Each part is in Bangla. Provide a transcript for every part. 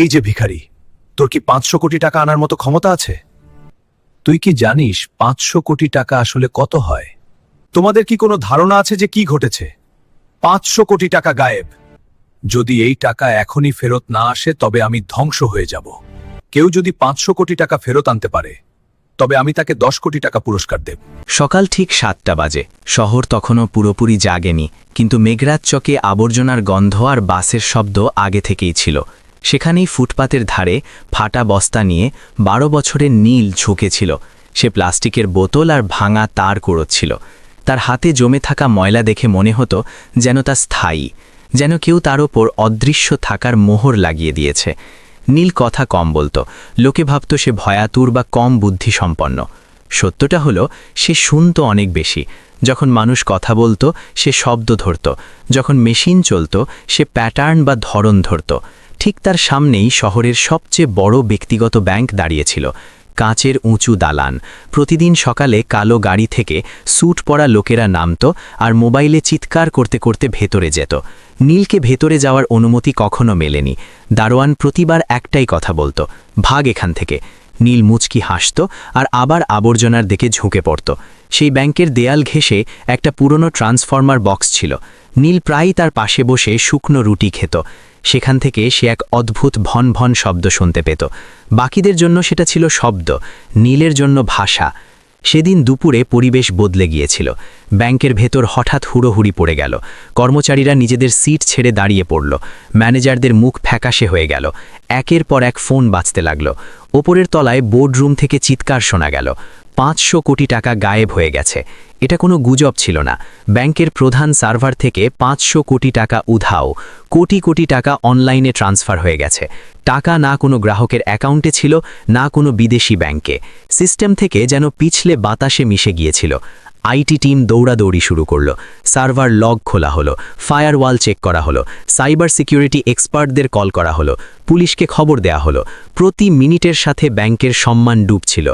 এই যে ভিখারি, তোর কি পাঁচশো কোটি টাকা আনার মতো ক্ষমতা আছে? তুই কি জানিস পাঁচশো কোটি টাকা আসলে কত হয়? তোমাদের কি কোনো ধারণা আছে যে কি ঘটেছে? পাঁচশো কোটি টাকা গায়েব। যদি এই টাকা এখনই ফেরত না আসে, তবে আমি ধ্বংস হয়ে যাব। কেউ যদি পাঁচশো কোটি টাকা ফেরত আনতে পারে, তবে আমি তাকে দশ কোটি টাকা পুরস্কার দেব। সকাল ঠিক সাতটা বাজে। শহর তখনও পুরোপুরি জাগেনি, কিন্তু মেঘরাজ চকে আবর্জনার গন্ধ আর বাসের শব্দ আগে থেকেই ছিল। সেখানেই ফুটপাতের ধারে ফাটা বস্তা নিয়ে বারো বছরের নীল ঝুঁকেছিল। সে প্লাস্টিকের বোতল আর ভাঙা তার কুড়োচ্ছিল। তার হাতে জমে থাকা ময়লা দেখে মনে হতো যেন তা স্থায়ী, যেন কেউ তার ওপর অদৃশ্য থাকার মোহর লাগিয়ে দিয়েছে। নীল কথা কম বলতো, লোকে ভাবত সে ভয়াতুর বা কম বুদ্ধিসম্পন্ন। সত্যটা হলো, সে শুনত অনেক বেশি। যখন মানুষ কথা বলতো, সে শব্দ ধরত। যখন মেশিন চলত, সে প্যাটার্ন বা ধরন ধরত। ঠিক তার সামনেই শহরের সবচেয়ে বড় ব্যক্তিগত ব্যাংক দাঁড়িয়েছিল, কাঁচের উঁচু দালান। প্রতিদিন সকালে কালো গাড়ি থেকে স্যুট পরা লোকেরা নামত আর মোবাইলে চিৎকার করতে করতে ভেতরে যেত। নীলকে ভেতরে যাওয়ার অনুমতি কখনো মেলেনি। দারোয়ান প্রতিবার একটাই কথা বলতো, ভাগ এখান থেকে। নীল মুচকি হাসত আর আবার আবর্জনার দিকে ঝুঁকে পড়ত। সেই ব্যাংকের দেয়াল ঘেঁষে একটা পুরনো ট্রান্সফর্মার বক্স ছিল। নীল প্রায়ই তার পাশে বসে শুকনো রুটি খেত। সেখান থেকে সে এক অদ্ভুত ভন ভন শব্দ শুনতে পেত। বাকিদের জন্য সেটা ছিল শব্দ, নীলের জন্য ভাষা। সেদিন দুপুরে পরিবেশ বদলে গিয়েছিল। ব্যাংকের ভেতর হঠাৎ হুড়োহুড়ি পড়ে গেল। কর্মচারীরা নিজেদের সিট ছেড়ে দাঁড়িয়ে পড়ল। ম্যানেজারদের মুখ ফ্যাকাশে হয়ে গেল। একের পর এক ফোন বাজতে লাগল। ওপরের তলায় বোর্ডরুম থেকে চিৎকার শোনা গেল। পাঁচশো কোটি টাকা গায়েব হয়ে গেছে। এটা কোনো গুজব ছিল না। ব্যাংকের প্রধান সার্ভার থেকে পাঁচশো কোটি টাকা উধাও, কোটি কোটি টাকা অনলাইনে ট্রান্সফার হয়ে গেছে। টাকা না কোনো গ্রাহকের অ্যাকাউন্টে ছিল, না কোনো বিদেশি ব্যাংকে। সিস্টেম থেকে যেন পিছলে বাতাসে মিশে গিয়েছিল। আইটি টিম দৌড়াদৌড়ি শুরু করল। সার্ভার লগ খোলা হলো, ফায়ারওয়াল চেক করা হলো, সাইবার সিকিউরিটি এক্সপার্টদের কল করা হলো, পুলিশকে খবর দেয়া হলো। প্রতি মিনিটের সাথে ব্যাংকের সম্মান ডুবছিল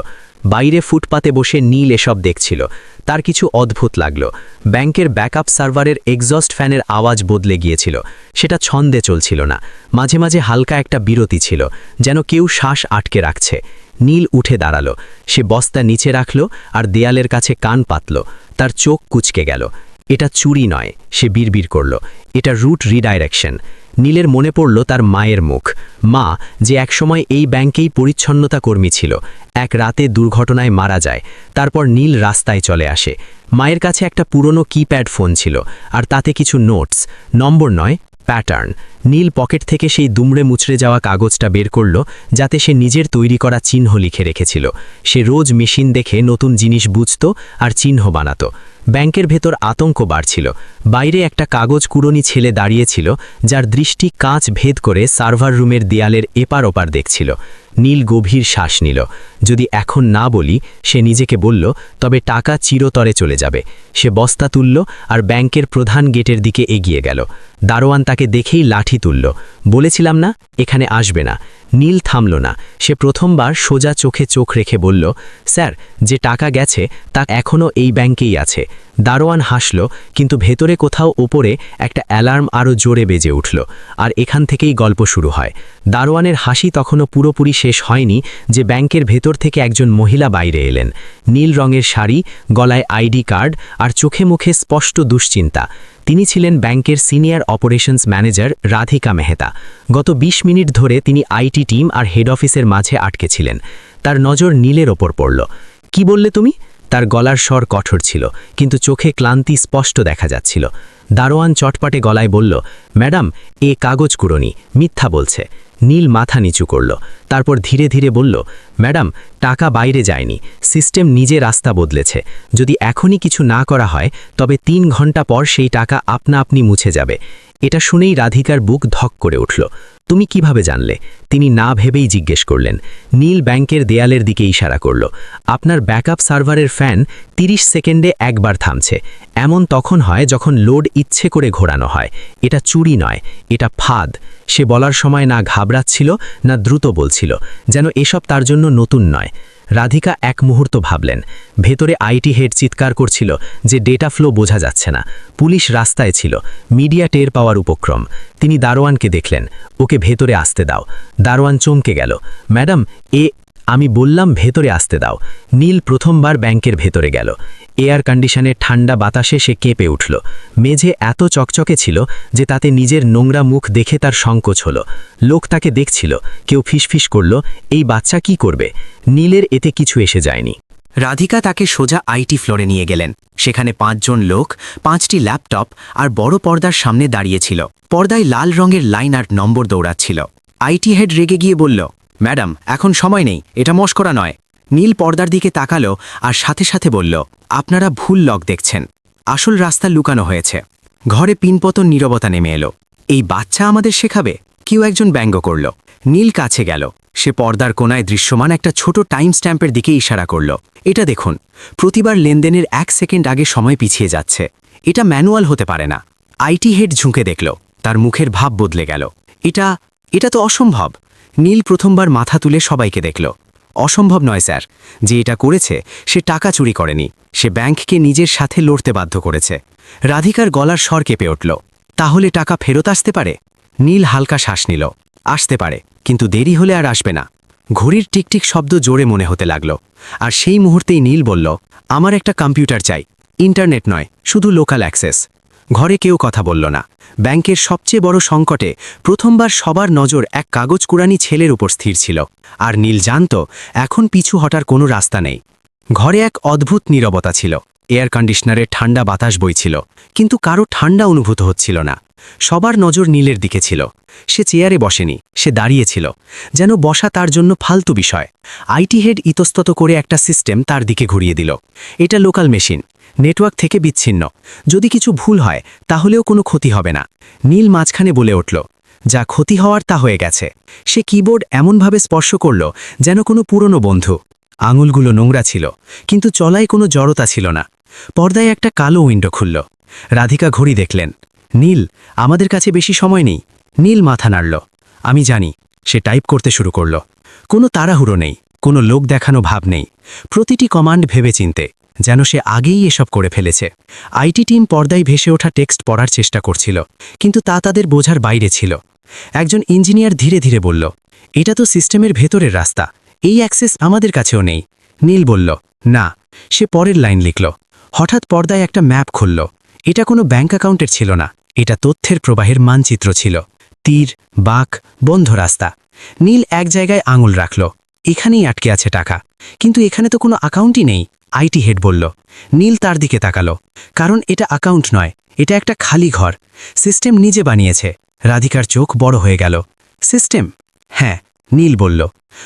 বাইরে ফুটপাতে বসে নীল এসব দেখছিল। তার কিছু অদ্ভুত লাগল। ব্যাংকের ব্যাকআপ সার্ভারের এক্সস্ট ফ্যানের আওয়াজ বদলে গিয়েছিল। সেটা ছন্দে চলছিল না। মাঝে মাঝে হালকা একটা বিরতি ছিল, যেন কেউ শ্বাস আটকে রাখছে। নীল উঠে দাঁড়াল। সে বস্তা নিচে রাখল আর দেয়ালের কাছে কান পাতল। তার চোখ কুচকে গেল। এটা চুরি নয়, সে বিড়বিড় করল। এটা রুট রিডাইরেকশন। নীলের মনে পড়ল তার মায়ের মুখ। মা যে একসময় এই ব্যাংকেই পরিচ্ছন্নতা কর্মী ছিল, এক রাতে দুর্ঘটনায় মারা যায়, তারপর নীল রাস্তায় চলে আসে। মায়ের কাছে একটা পুরনো কিপ্যাড ফোন ছিল, আর তাতে কিছু নোটস। নম্বর নয়, প্যাটার্ন। নীল পকেট থেকে সেই দুমড়ে মুচড়ে যাওয়া কাগজটা বের করল, যাতে সে নিজের তৈরি করা চিহ্ন লিখে রেখেছিল। সে রোজ মেশিন দেখে নতুন জিনিস বুঝত আর চিহ্ন বানাতো। ব্যাংকের ভেতর আতঙ্ক বাড়ছিল। বাইরে একটা কাগজ কুড়নি ছেলে দাঁড়িয়েছিল, যার দৃষ্টি কাঁচ ভেদ করে সার্ভার রুমের দেয়ালের এপার ওপার দেখছিল। নীল গভীর শ্বাস নিল। যদি এখন না বলি, সে নিজেকে বলল, তবে টাকা চিরতরে চলে যাবে। সে বস্তা তুলল আর ব্যাংকের প্রধান গেটের দিকে এগিয়ে গেল। দারোয়ান তাকে দেখেই লাঠি তুলল। বলেছিলাম না এখানে আসবে না। নীল থামল না। সে প্রথমবার সোজা চোখে চোখ রেখে বলল, স্যার, যে টাকা গেছে তা এখনও এই ব্যাংকেই আছে। দারোয়ান হাসল, কিন্তু ভেতরে কোথাও ওপরে একটা অ্যালার্ম আরও জোরে বেজে উঠল, আর এখান থেকেই গল্প শুরু হয়। দারোয়ানের হাসি তখনও পুরোপুরি শেষ হয়নি যে ব্যাংকের ভেতর থেকে একজন মহিলা বাইরে এলেন। নীল রঙের শাড়ি, গলায় আইডি কার্ড আর চোখে মুখে স্পষ্ট দুশ্চিন্তা। তিনি ছিলেন ব্যাংকের senior operations manager Radhika Mehta. গত ২০ মিনিট ধরে তিনি আইটি টিম আর হেড অফিসের মাঝে আটকে ছিলেন। তার নজর নীলের ওপর পড়ল। কি বললে তুমি? তার গলার স্বর কঠোর ছিল, কিন্তু চোখে ক্লান্তি স্পষ্ট দেখা যাচ্ছিল। দারোয়ান চটপটে গলায় বলল, ম্যাডাম, এ কাগজ কুড়নি, মিথ্যা বলছে। নীল মাথা নিচু করল, তারপর ধীরে ধীরে বলল, ম্যাডাম, টাকা বাইরে যায়নি, সিস্টেম নিজে রাস্তা বদলেছে। যদি এখনই কিছু না করা হয়, তবে তিন ঘণ্টা পর সেই টাকা আপনা আপনি মুছে যাবে। এটা শুনেই রাধিকার বুক ধক করে উঠল। তুমি কীভাবে জানলে? তিনি না ভেবেই জিজ্ঞেস করলেন। নীল ব্যাংকের দেয়ালের দিকে ইশারা করল। আপনার ব্যাকআপ সার্ভারের ফ্যান ৩০ সেকেন্ডে একবার থামছে। এমন তখন হয় যখন লোড ইচ্ছে করে ঘোরানো হয়। এটা চুরি নয়, এটা ফাঁদ। সে বলার সময় না ঘাবড়াচ্ছিল, না দ্রুত বলছিল, যেন এসব তার জন্য নতুন নয়। রাধিকা এক মুহূর্ত ভাবলেন, ভেতরে আইটি হেড চিৎকার করছিল যে ডেটা ফ্লো বোঝা যাচ্ছে না। পুলিশ রাস্তায় ছিল, মিডিয়া টের পাওয়ার উপক্রম। তিনি দারোয়ানকে দেখলেন, ওকে ভেতরে আসতে দাও। দারোয়ান চমকে গেল, ম্যাডাম, এ আমি বললাম, ভেতরে আসতে দাও। নীল প্রথমবার ব্যাংকের ভেতরে গেল। এয়ার কন্ডিশনে ঠান্ডা বাতাসে সে কেঁপে উঠল। মেঝে এত চকচকে ছিল যে তাতে নিজের নোংরা মুখ দেখে তার সংকোচ হল। লোক তাকে দেখছিল, কেউ ফিসফিস করল, এই বাচ্চা কি করবে? নীলের এতে কিছু এসে যায়নি। রাধিকা তাকে সোজা আইটি ফ্লোরে নিয়ে গেলেন। সেখানে পাঁচজন লোক, পাঁচটি ল্যাপটপ আর বড় পর্দার সামনে দাঁড়িয়েছিল পর্দায় লাল রঙের লাইন আর নম্বর দৌড়াচ্ছিল। আইটি হেড রেগে গিয়ে বলল ম্যাডাম, এখন সময় নেই, এটা মস্করা নয়। নীল পর্দার দিকে তাকালো আর সাথে সাথে বলল, আপনারা ভুল লক দেখছেন। আসল রাস্তা লুকানো হয়েছে। ঘরে পিনপতন নীরবতা নেমে এলো। এই বাচ্চা আমাদের শেখাবে? কেউ একজন ব্যঙ্গ করল। নীল কাছে গেল। সে পর্দার কোনায় দৃশ্যমান একটা ছোট টাইম স্ট্যাম্পের দিকে ইশারা করল। এটা দেখুন, প্রতিবার লেনদেনের এক সেকেন্ড আগে সময় পিছিয়ে যাচ্ছে। এটা ম্যানুয়াল হতে পারে না। আইটি হেড ঝুঁকে দেখল। তার মুখের ভাব বদলে গেল। এটা এটা তো অসম্ভব। নীল প্রথমবার মাথা তুলে সবাইকে দেখল। অসম্ভব নয়, স্যার। যে এটা করেছে, সে টাকা চুরি করেনি। সে ব্যাংককে নিজের সাথে লড়তে বাধ্য করেছে। রাধিকার গলার স্বর কেঁপে উঠল। তাহলে টাকা ফেরত আসতে পারে? নীল হালকা শ্বাস নিল। আসতে পারে, কিন্তু দেরি হলে আর আসবে না। ঘড়ির টিকটিক শব্দ জোরে মনে হতে লাগল। আর সেই মুহূর্তেই নীল বলল, আমার একটা কম্পিউটার চাই। ইন্টারনেট নয়, শুধু লোকাল অ্যাক্সেস। ঘরে কেউ কথা বলল না। ব্যাংকের সবচেয়ে বড় সংকটে প্রথমবার সবার নজর এক কাগজ কুড়ানি ছেলের উপর স্থির ছিল। আর নীল জানত, এখন পিছু হটার কোনো রাস্তা নেই। ঘরে এক অদ্ভুত নীরবতা ছিল। এয়ার কন্ডিশনারে ঠান্ডা বাতাস বইছিল, কিন্তু কারও ঠান্ডা অনুভূত হচ্ছিল না। সবার নজর নীলের দিকে ছিল। সে চেয়ারে বসেনি, সে দাঁড়িয়েছিল যেন বসা তার জন্য ফালতু বিষয়। আইটি হেড ইতস্তত করে একটা সিস্টেম তার দিকে ঘুরিয়ে দিল। এটা লোকাল মেশিন নেটওয়ার্ক থেকে বিচ্ছিন্ন। যদি কিছু ভুল হয়, তাহলেও কোনো ক্ষতি হবে না। নীল মাঝখানে বলে উঠল, যা ক্ষতি হওয়ার তা হয়ে গেছে। সে কিবোর্ড এমনভাবে স্পর্শ করল, যেন কোনো পুরনো বন্ধু। আঙুলগুলো নোংরা ছিল, কিন্তু চলায় কোনো জড়তা ছিল না। পর্দায় একটা কালো উইন্ডো খুলল। রাধিকা ঘড়ি দেখলেন। নীল, আমাদের কাছে বেশি সময় নেই। নীল মাথা নাড়ল। আমি জানি। সে টাইপ করতে শুরু করল। কোনো তাড়াহুড়ো নেই। কোনো লোক দেখানো ভাব নেই। প্রতিটি কমান্ড ভেবে চিনতে যেন সে আগেই এসব করে ফেলেছে। আইটি টিম পর্দায় ভেসে ওঠা টেক্সট পড়ার চেষ্টা করছিল, কিন্তু তা তাদের বোঝার বাইরে ছিল। একজন ইঞ্জিনিয়ার ধীরে ধীরে বলল, এটা তো সিস্টেমের ভেতরের রাস্তা, এই অ্যাক্সেস আমাদের কাছেও নেই। নীল বলল, না। সে পরের লাইন লিখল, হঠাৎ পর্দায় একটা ম্যাপ খুলল। এটা কোনো ব্যাঙ্ক অ্যাকাউন্টের ছিল না, এটা তথ্যের প্রবাহের মানচিত্র ছিল। তীর, বাক, বন্ধ রাস্তা। নীল এক জায়গায় আঙুল রাখল, এখানেই আটকে আছে টাকা, কিন্তু এখানে তো কোনো অ্যাকাউন্টই নেই। আইটি হেড বলল, নীল তার দিকে তাকালো, কারণ এটা অ্যাকাউন্ট নয়, এটা একটা খালি ঘর। সিস্টেম নিজে বানিয়েছে। রাধিকার চোখ বড় হয়ে গেল। সিস্টেম? হ্যাঁ নীল বলল,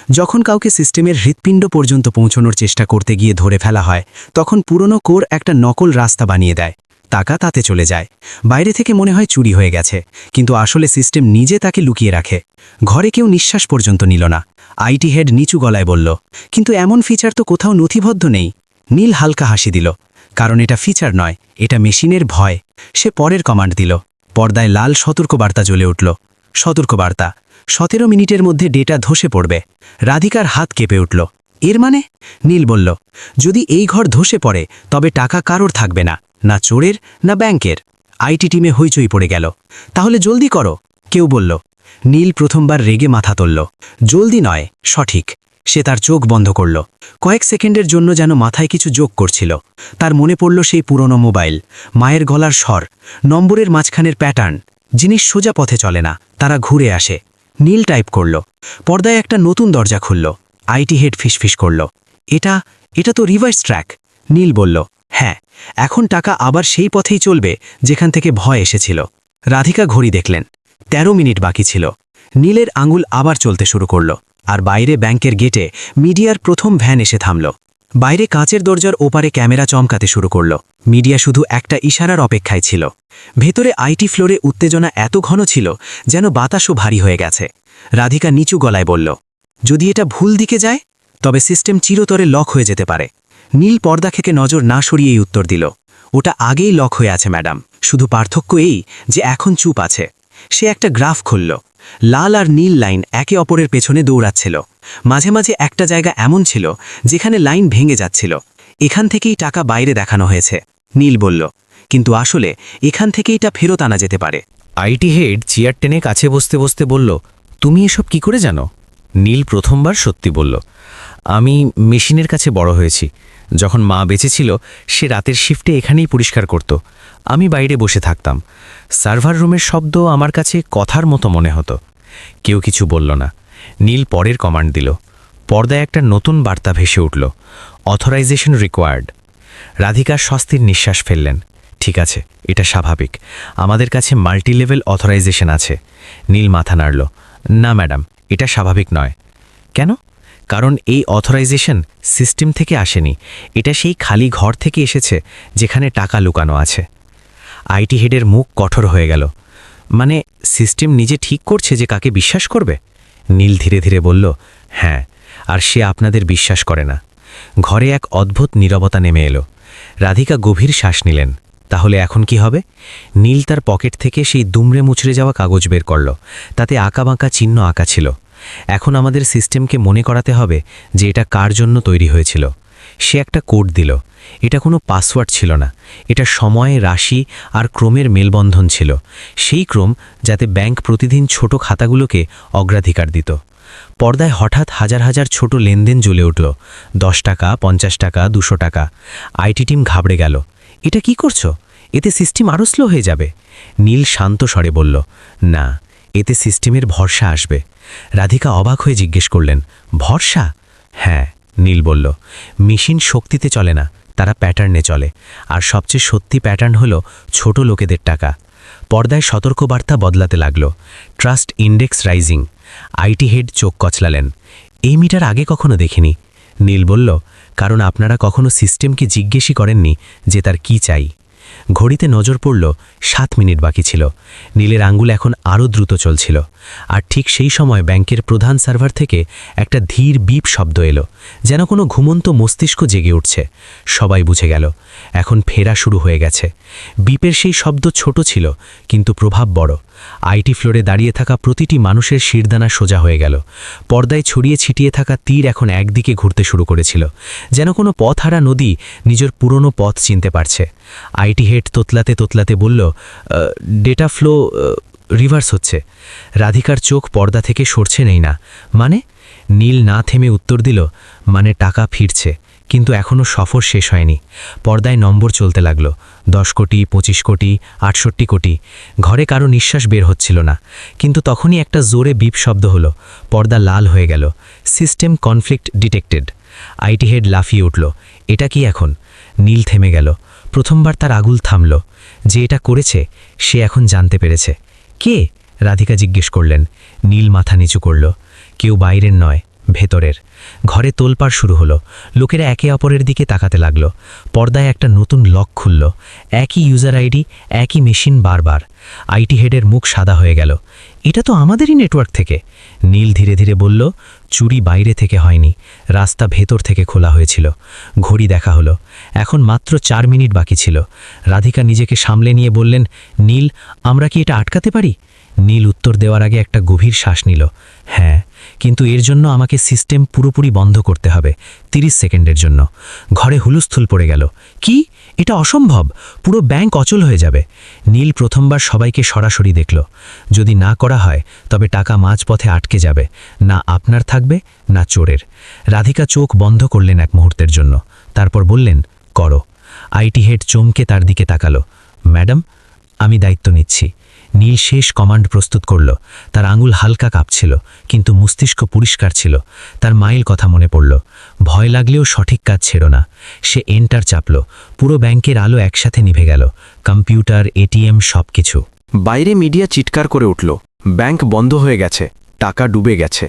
যখন কাউকে সিস্টেমের হৃৎপিণ্ড পর্যন্ত পৌঁছানোর চেষ্টা করতে গিয়ে ধরে ফেলা হয়, তখন পুরনো কোর একটা নকল রাস্তা বানিয়ে দেয়। টাকা তাতে চলে যায়। বাইরে থেকে মনে হয় চুরি হয়ে গেছে, কিন্তু আসলে সিস্টেম নিজে তাকে লুকিয়ে রাখে। ঘরে কেউ নিঃশ্বাস পর্যন্ত নিল না। আইটি হেড নিচু গলায় বলল, কিন্তু এমন ফিচার তো কোথাও নথিবদ্ধ নেই। নীল হালকা হাসি দিল, কারণ এটা ফিচার নয়, এটা মেশিনের ভয়। সে পরের কমান্ড দিল, পর্দায় লাল সতর্কবার্তা জ্বলে উঠল। সতর্কবার্তা, সতেরো মিনিটের মধ্যে ডেটা ধসে পড়বে, রাধিকার হাত কেঁপে উঠল। এর মানে? নীল বলল, যদি এই ঘর ধসে পড়ে, তবে টাকা কারোর থাকবে না না চোরের, না ব্যাংকের। আইটি টিমে হইচই পড়ে গেল। তাহলে জলদি করো, কেউ বলল। নীল প্রথমবার রেগে মাথা তুলল। জলদি নয়, সঠিক। সে তার চোখ বন্ধ করল। কয়েক সেকেন্ডের জন্য যেন মাথায় কিছু যোগ করছিল। তার মনে পড়ল সেই পুরনো মোবাইল, মায়ের গলার স্বর, নম্বরের মাঝখানের প্যাটার্ন। জিনিস সোজা পথে চলে না, তারা ঘুরে আসে। নীল টাইপ করল। পর্দায় একটা নতুন দরজা খুলল। আইটি হেড ফিসফিস করল। এটা এটা তো রিভার্স ট্র্যাক। নীল বলল। হ্যাঁ এখন টাকা আবার সেই পথেই চলবে, যেখান থেকে ভয় এসেছিল। রাধিকা ঘড়ি দেখলেন। ১৩ মিনিট বাকি ছিল। নীলের আঙুল আবার চলতে শুরু করল। আর বাইরে ব্যাংকের গেটে মিডিয়ার প্রথম ভ্যান এসে থামল। বাইরে কাঁচের দরজার ওপারে ক্যামেরা চমকাতে শুরু করল। মিডিয়া শুধু একটা ইশারার অপেক্ষায় ছিল। ভেতরে আইটি ফ্লোরে উত্তেজনা এত ঘন ছিল যেন বাতাসও ভারী হয়ে গেছে। রাধিকা নিচু গলায় বলল, যদি এটা ভুল দিকে যায়, তবে সিস্টেম চিরতরে লক হয়ে যেতে পারে। নীল পর্দা থেকে নজর না সরিয়েই উত্তর দিল, ওটা আগেই লক হয়ে আছে, ম্যাডাম। শুধু পার্থক্য এই যে এখন চুপ আছে। সে একটা গ্রাফ খুলল। লাল আর নীল লাইন একে অপরের পেছনে দৌড়াচ্ছিল। মাঝে মাঝে একটা জায়গা এমন ছিল, যেখানে লাইন ভেঙে যাচ্ছিল। এখান থেকেই টাকা বাইরে দেখানো হয়েছে, নীল বলল। কিন্তু আসলে এখান থেকেই টা ফেরত আনা যেতে পারে। আইটি হেড চেয়ার টেনে কাছে বসতে বসতে বলল, তুমি এসব কি করে জানো? নীল প্রথমবার সত্যি বলল, আমি মেশিনের কাছে বড় হয়েছি। যখন মা বেঁচে ছিল, সে রাতের শিফটে এখানেই পরিষ্কার করত। আমি বাইরে বসে থাকতাম। সার্ভার রুমের শব্দ আমার কাছে কথার মতো মনে হতো। কেউ কিছু বলল না। নীল পরের কমান্ড দিল। পর্দায় একটা নতুন বার্তা ভেসে উঠল। অথরাইজেশন রিকোয়ার্ড রাধিকা স্বস্তির নিঃশ্বাস ফেললেন। ঠিক আছে, এটা স্বাভাবিক। আমাদের কাছে মাল্টিলেভেল অথরাইজেশন আছে। নীল মাথা নাড়ল। না ম্যাডাম এটা স্বাভাবিক নয়। কেন? কারণ এই অথরাইজেশন সিস্টেম থেকে আসেনি। এটা সেই খালি ঘর থেকে এসেছে যেখানে টাকা লুকানো আছে। আইটি হেডের মুখ কঠোর হয়ে গেল। মানে সিস্টেম নিজে ঠিক করছে যে কাকে বিশ্বাস করবে? নীল ধীরে ধীরে বলল হ্যাঁ আর সে আপনাদের বিশ্বাস করে না। ঘরে এক অদ্ভুত নীরবতা নেমে এলো। রাধিকা গভীর শ্বাস নিলেন। তাহলে এখন কি হবে? নীল তার পকেট থেকে সেই দুমড়ে মুচড়ে যাওয়া কাগজ বের করল। তাতে আঁকাবাঁকা চিহ্ন আঁকা ছিল। এখন আমাদের সিস্টেমকে মনে করাতে হবে যে এটা কার জন্য তৈরি হয়েছিল। সে একটা কোড দিল। এটা কোনো পাসওয়ার্ড ছিল না। এটা সময়, রাশি আর ক্রমের মেলবন্ধন ছিল। সেই ক্রম যাতে ব্যাংক প্রতিদিন ছোট খাতাগুলোকে অগ্রাধিকার দিত। পর্দায় হঠাৎ হাজার হাজার ছোট লেনদেন জ্বলে উঠল। দশ টাকা, পঞ্চাশ টাকা, দুশো টাকা। আইটি টিম ঘাবড়ে গেল। এটা কি করছ? এতে সিস্টেম আরও স্লো হয়ে যাবে। নীল শান্ত স্বরে বলল, না এতে সিস্টেমের ভরসা আসবে। রাধিকা অবাক হয়ে জিজ্ঞেস করলেন, ভরসা? হ্যাঁ নীল বলল, মেশিন শক্তিতে চলে না, তারা প্যাটার্নে চলে। আর সবচেয়ে সত্যি প্যাটার্ন হলো ছোট লোকেদের টাকা। পর্দায় সতর্কবার্তা বদলাতে লাগল। Trust index rising. IT head চোখ কচলালেন। এই মিটার আগে কখনো দেখিনি? নীল বলল, কারণ আপনারা কখনো সিস্টেমকে জিজ্ঞেসই করেননি যে তার কি চাই। ঘড়িতে নজর পড়ল, সাত মিনিট বাকি ছিল। নীলের আঙ্গুল এখন আরও দ্রুত চলছিল। আর ঠিক সেই সময় ব্যাংকের প্রধান সার্ভার থেকে একটা ধীর বিপ শব্দ এলো, যেন কোনো ঘুমন্ত মস্তিষ্ক জেগে উঠছে। সবাই বুঝে গেল, এখন ফেরা শুরু হয়ে গেছে। বিপের সেই শব্দ ছোট ছিল, কিন্তু প্রভাব বড়। আইটি ফ্লোরে দাঁড়িয়ে থাকা প্রতিটি মানুষের শিরদানা সোজা হয়ে গেল। পর্দায় ছড়িয়ে ছিটিয়ে থাকা তীর এখন একদিকে ঘুরতে শুরু করেছিল। যেন কোনো পথহারা নদী নিজের পুরনো পথ চিনতে পারছে। আইটি হেড তোতলাতে তোতলাতে বলল ডেটা ফ্লো রিভার্স হচ্ছে। রাধিকার চোখ পর্দা থেকে সরছে নেই না। মানে নীল না থেমে উত্তর দিল মানে টাকা ফিরছে। কিন্তু এখনও সফর শেষ হয়নি। পর্দায় নম্বর চলতে লাগল। দশ কোটি, পঁচিশ কোটি, আটষট্টি কোটি। ঘরে কারও নিঃশ্বাস বের হচ্ছিল না। কিন্তু তখনই একটা জোরে বিপ শব্দ হলো। পর্দা লাল হয়ে গেল। System conflict detected. IT head লাফিয়ে উঠল। এটা কি এখন? নীল থেমে গেল। প্রথমবার তার আগুল থামল। যে এটা করেছে, সে এখন জানতে পেরেছে। কে? রাধিকা জিজ্ঞেস করলেন। নীল মাথা নিচু করল। কেউ বাইরের নয়, ভেতরের। ঘরে তোলপাড় শুরু হলো। লোকেরা একে অপরের দিকে তাকাতে লাগল। পর্দায় একটা নতুন লক খুলল। একই ইউজার আইডি একই মেশিন বারবার। আইটি হেডের মুখ সাদা হয়ে গেল। এটা তো আমাদেরই নেটওয়ার্ক থেকে। নীল ধীরে ধীরে বলল, চুরি বাইরে থেকে হয়নি। রাস্তা ভেতর থেকে খোলা হয়েছিল। ঘড়ি দেখা হলো। এখন মাত্র চার মিনিট বাকি ছিল। রাধিকা নিজেকে সামলে নিয়ে বললেন, নীল, আমরা কি এটা আটকাতে পারি? নীল উত্তর দেওয়ার আগে একটা গভীর শ্বাস নিল। হ্যাঁ। কিন্তু এর জন্য আমাকে সিস্টেম পুরোপুরি বন্ধ করতে হবে ৩০ সেকেন্ডের জন্য। ঘরে হুলুস্থুল পড়ে গেল। কি? এটা অসম্ভব। পুরো ব্যাংক অচল হয়ে যাবে। নীল প্রথমবার সবাইকে সরাসরি দেখল। যদি না করা হয়, তবে টাকা মাঝপথে আটকে যাবে। না আপনার থাকবে, না চোরের। রাধিকা চোখ বন্ধ করলেন এক মুহূর্তের জন্য। তারপর বললেন, করো। আইটি হেড চমকে তার দিকে তাকালো। ম্যাডাম, আমি দায়িত্ব নিচ্ছি। নীল শেষ কমান্ড প্রস্তুত করল। তার আঙুল হালকা কাঁপছিল, কিন্তু মস্তিষ্ক পরিষ্কার ছিল। তার মাইল কথা মনে পড়ল। ভয় লাগলেও সঠিক কাজ ছেড় না। সে এন্টার চাপল। পুরো ব্যাংকের আলো একসাথে নিভে গেল। কম্পিউটার, এটিএম সব কিছু বাইরে মিডিয়া চিৎকার করে উঠল। ব্যাংক বন্ধ হয়ে গেছে। টাকা ডুবে গেছে।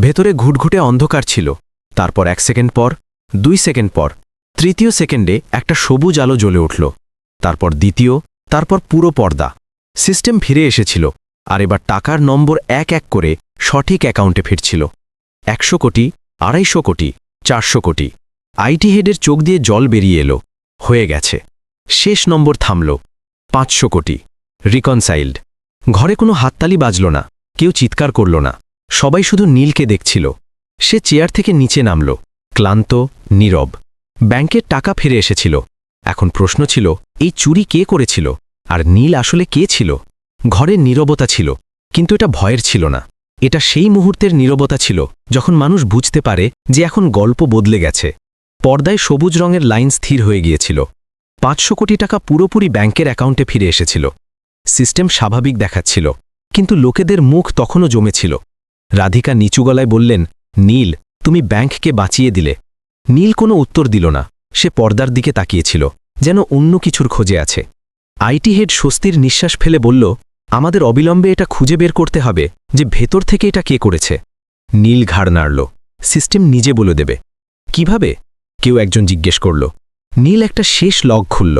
ভেতরে ঘুটঘুটে অন্ধকার ছিল। তারপর এক সেকেন্ড পর, দুই সেকেন্ড পর, তৃতীয় সেকেন্ডে একটা সবুজ আলো জ্বলে উঠল। তারপর দ্বিতীয়, তারপর পুরো পর্দা। সিস্টেম ফিরে এসেছিল আর এবার টাকার নম্বর এক এক করে সঠিক অ্যাকাউন্টে ফিরছিল। একশো কোটি, আড়াইশো কোটি, চারশো কোটি। আইটি হেডের চোখ দিয়ে জল বেরিয়ে এলো। হয়ে গেছে। শেষ নম্বর থামল। পাঁচশো কোটি। রিকনসাইল্ড। ঘরে কোনো হাততালি বাজল না, কেউ চিৎকার করল না। সবাই শুধু নীলকে দেখছিল। সে চেয়ার থেকে নিচে নামল। ক্লান্ত, নীরব। ব্যাংকের টাকা ফিরে এসেছিল। এখন প্রশ্ন ছিল, এই চুরি কে করেছিল? আর নীল আসলে কে ছিল? ঘরের নীরবতা ছিল, কিন্তু এটা ভয়ের ছিল না। এটা সেই মুহূর্তের নীরবতা ছিল, যখন মানুষ বুঝতে পারে যে এখন গল্প বদলে গেছে। পর্দায় সবুজ রঙের লাইন স্থির হয়ে গিয়েছিল। পাঁচশো কোটি টাকা পুরোপুরি ব্যাংকের অ্যাকাউন্টে ফিরে এসেছিল। সিস্টেম স্বাভাবিক দেখাচ্ছিল, কিন্তু লোকেদের মুখ তখনও জমেছিল। রাধিকা নিচু গলায় বললেন, নীল, তুমি ব্যাংককে বাঁচিয়ে দিলে। নীল কোনো উত্তর দিল না, সে পর্দার দিকে তাকিয়েছিল, যেন অন্য কিছুর খোঁজে আছে। আইটি হেড স্বস্তির নিঃশ্বাস ফেলে বলল, আমাদের অবিলম্বে এটা খুঁজে বের করতে হবে যে ভেতর থেকে এটা কে করেছে। নীল ঘাড় নাড়ল, সিস্টেম নিজে বলে দেবে। কীভাবে? কেউ একজন জিজ্ঞেস করল। নীল একটা শেষ লগ খুলল।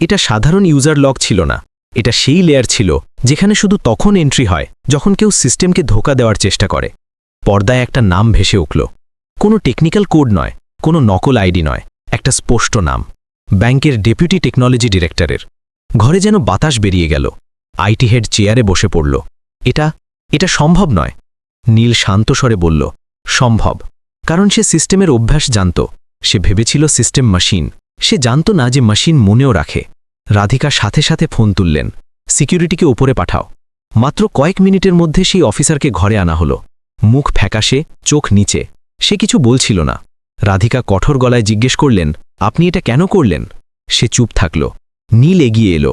এটা সাধারণ ইউজার লগ ছিল না। এটা সেই লেয়ার ছিল যেখানে শুধু তখন এন্ট্রি হয়, যখন কেউ সিস্টেমকে ধোকা দেওয়ার চেষ্টা করে। পর্দায় একটা নাম ভেসে উঠল। কোনো টেকনিক্যাল কোড নয়, কোনো নকল আইডি নয়, একটা স্পষ্ট নাম। ব্যাংকের ডেপুটি টেকনোলজি ডিরেক্টরের। ঘরে যেন বাতাস বেরিয়ে গেল। আইটি হেড চেয়ারে বসে পড়ল। এটা এটা সম্ভব নয়। নীল শান্তস্বরে বলল, সম্ভব। কারণ সে সিস্টেমের অভ্যাস জানত। সে ভেবেছিল সিস্টেম মেশিন। সে জানত না যে মেশিন মনেও রাখে। রাধিকা সাথে সাথে ফোন তুললেন, সিকিউরিটিকে উপরে পাঠাও। মাত্র কয়েক মিনিটের মধ্যে সেই অফিসারকে ঘরে আনা হলো। মুখ ফ্যাকাশে, চোখ নিচে। সে কিছু বলছিল না। রাধিকা কঠোর গলায় জিজ্ঞেস করলেন, আপনি এটা কেন করলেন? সে চুপ থাকল। নীল এগিয়ে এলো।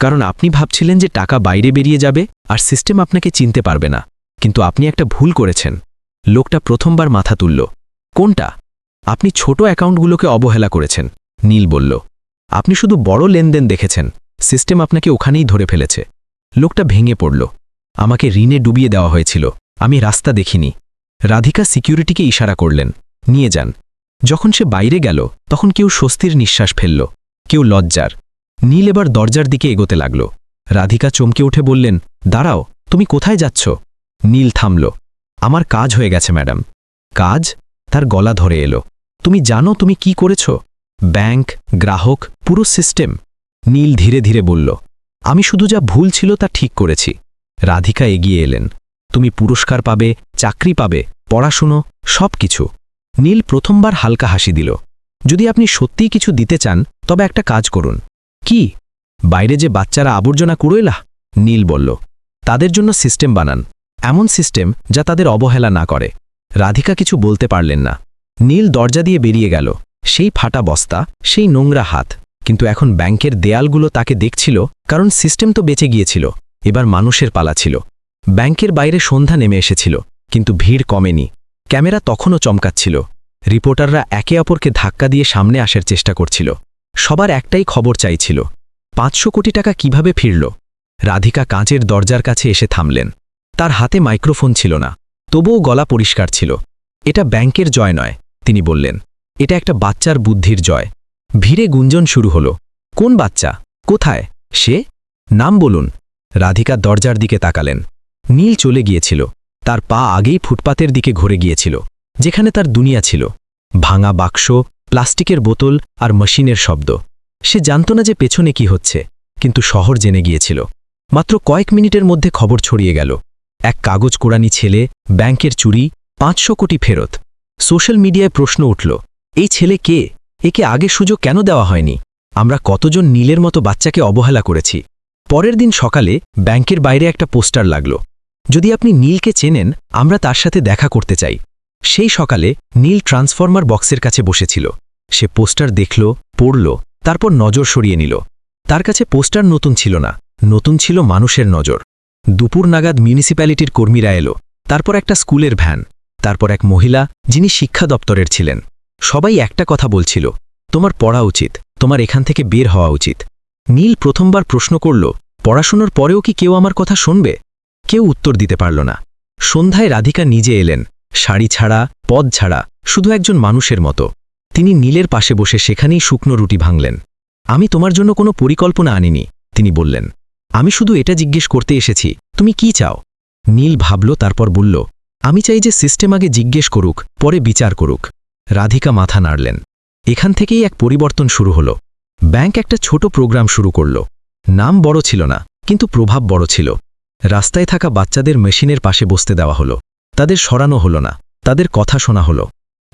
কারণ আপনি ভাবছিলেন যে টাকা বাইরে বেরিয়ে যাবে আর সিস্টেম আপনাকে চিনতে পারবে না। কিন্তু আপনি একটা ভুল করেছেন। লোকটা প্রথমবার মাথা তুলল। কোনটা? আপনি ছোট অ্যাকাউন্টগুলোকে অবহেলা করেছেন, নীল বলল। আপনি শুধু বড় লেনদেন দেখেছেন, সিস্টেম আপনাকে ওখানেই ধরে ফেলেছে। লোকটা ভেঙে পড়ল। আমাকে ঋণে ডুবিয়ে দেওয়া হয়েছিল। আমি রাস্তা দেখিনি। রাধিকা সিকিউরিটিকে ইশারা করলেন। নিয়ে যান। যখন সে বাইরে গেল, তখন কেউ স্বস্তির নিঃশ্বাস ফেলল। কেউ লজ্জার। নীল এবার দরজার দিকে এগোতে লাগল। রাধিকা চমকে উঠে বললেন, দাঁড়াও, তুমি কোথায় যাচ্ছ? নীল থামল, আমার কাজ হয়ে গেছে, ম্যাডাম। কাজ? তার গলা ধরে এলো। তুমি জানো তুমি কি করেছ? ব্যাংক, গ্রাহক, পুরো সিস্টেম। নীল ধীরে ধীরে বলল, আমি শুধু যা ভুল ছিল তা ঠিক করেছি। রাধিকা এগিয়ে এলেন, তুমি পুরস্কার পাবে, চাকরি পাবে, পড়াশুনো সব কিছু নীল প্রথমবার হালকা হাসি দিল, যদি আপনি সত্যিই কিছু দিতে চান, তবে একটা কাজ করুন। কি? বাইরে যে বাচ্চারা আবর্জনা কুড়োইলা? নীল বলল, তাদের জন্য সিস্টেম বানান। এমন সিস্টেম যা তাদের অবহেলা না করে। রাধিকা কিছু বলতে পারলেন না। নীল দরজা দিয়ে বেরিয়ে গেল। সেই ফাটা বস্তা, সেই নোংরা হাত। কিন্তু এখন ব্যাংকের দেয়ালগুলো তাকে দেখছিল, কারণ সিস্টেম তো বেঁচে গিয়েছিল। এবার মানুষের পালা ছিল। ব্যাংকের বাইরে সন্ধ্যা নেমে এসেছিল, কিন্তু ভিড় কমেনি। ক্যামেরা তখনও চমকাচ্ছিল। রিপোর্টাররা একে অপরকে ধাক্কা দিয়ে সামনে আসার চেষ্টা করছিল। সবার একটাই খবর চাইছিল, পাঁচশো কোটি টাকা কীভাবে ফিরল? রাধিকা কাঁচের দরজার কাছে এসে থামলেন। তার হাতে মাইক্রোফোন ছিল না, তবুও গলা পরিষ্কার ছিল। এটা ব্যাংকের জয় নয়, তিনি বললেন। এটা একটা বাচ্চার বুদ্ধির জয়। ভিড়ে গুঞ্জন শুরু হল। কোন বাচ্চা? কোথায়? সে? নাম বলুন। রাধিকা দরজার দিকে তাকালেন। নীল চলে গিয়েছিল। তার পা আগেই ফুটপাতের দিকে ঘুরে গিয়েছিল, যেখানে তার দুনিয়া ছিল। ভাঙা বাক্স প্লাস্টিকের বোতল আর মেশিনের শব্দ। সে জানত না যে পেছনে কি হচ্ছে, কিন্তু শহর জেনে গিয়েছিল। মাত্র কয়েক মিনিটের মধ্যে খবর ছড়িয়ে গেল। এক কাগজ কোড়ানি ছেলে ব্যাংকের চুরি, পাঁচশো কোটি ফেরত। সোশ্যাল মিডিয়ায় প্রশ্ন উঠল, এই ছেলে কে? একে আগে সুযোগ কেন দেওয়া হয়নি? আমরা কতজন নীলের মতো বাচ্চাকে অবহেলা করেছি? পরের দিন সকালে ব্যাংকের বাইরে একটা পোস্টার লাগল। যদি আপনি নীলকে চেনেন, আমরা তার সাথে দেখা করতে চাই। সেই সকালে নীল ট্রান্সফরমার বক্সের কাছে বসেছিল। সে পোস্টার দেখল, পড়ল, তারপর নজর সরিয়ে নিল। তার কাছে পোস্টার নতুন ছিল না, নতুন ছিল মানুষের নজর। দুপুর নাগাদ মিউনিসিপ্যালিটির কর্মীরা এলো, তারপর একটা স্কুলের ভ্যান, তারপর এক মহিলা যিনি শিক্ষা দপ্তরের ছিলেন। সবাই একটা কথা বলছিল, তোমার পড়া উচিত, তোমার এখান থেকে বের হওয়া উচিত। নীল প্রথমবার প্রশ্ন করল, পড়াশোনার পরেও কি কেউ আমার কথা শুনবে? কেউ উত্তর দিতে পারল না। সন্ধ্যায় রাধিকা নিজে এলেন, শাড়ি ছাড়া, পদ ছাড়া, শুধু একজন মানুষের মতো। তিনি নীলের পাশে বসে সেখানেই শুকনো রুটি ভাঙলেন। আমি তোমার জন্য কোনো পরিকল্পনা আনিনি, তিনি বললেন। আমি শুধু এটা জিজ্ঞেস করতে এসেছি, তুমি কি চাও? নীল ভাবল, তারপর বলল, আমি চাই যে সিস্টেম আগে জিজ্ঞেস করুক, পরে বিচার করুক। রাধিকা মাথা নাড়লেন। এখান থেকেই এক পরিবর্তন শুরু হল। ব্যাংক একটা ছোট প্রোগ্রাম শুরু করল। নাম বড় ছিল না, কিন্তু প্রভাব বড় ছিল। রাস্তায় থাকা বাচ্চাদের মেশিনের পাশে বসতে দেওয়া হলো। তাদের সরানো হলো না, তাদের কথা শোনা হলো।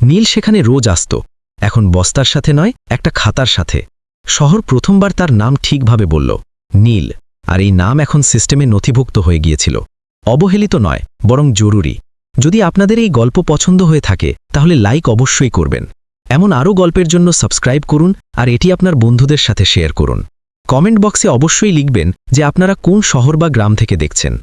নীল সেখানে রোজ আসত। এখন বস্তার সাথে নয়, একটা খাতার সাথে। শহর প্রথমবার তার নাম ঠিকভাবে বলল, নীল, আর এই নাম এখন সিস্টেমে নথিভুক্ত হয়ে গিয়েছিল। অবহেলিত নয়, বরং জরুরি। যদি আপনাদের এই গল্প পছন্দ হয়ে থাকে, তাহলে লাইক অবশ্যই করবেন। এমন আরও গল্পের জন্য সাবস্ক্রাইব করুন, আর এটি আপনার বন্ধুদের সাথে শেয়ার করুন। কমেন্ট বক্সে অবশ্যই লিখবেন যে আপনারা কোন শহর বা গ্রাম থেকে দেখছেন।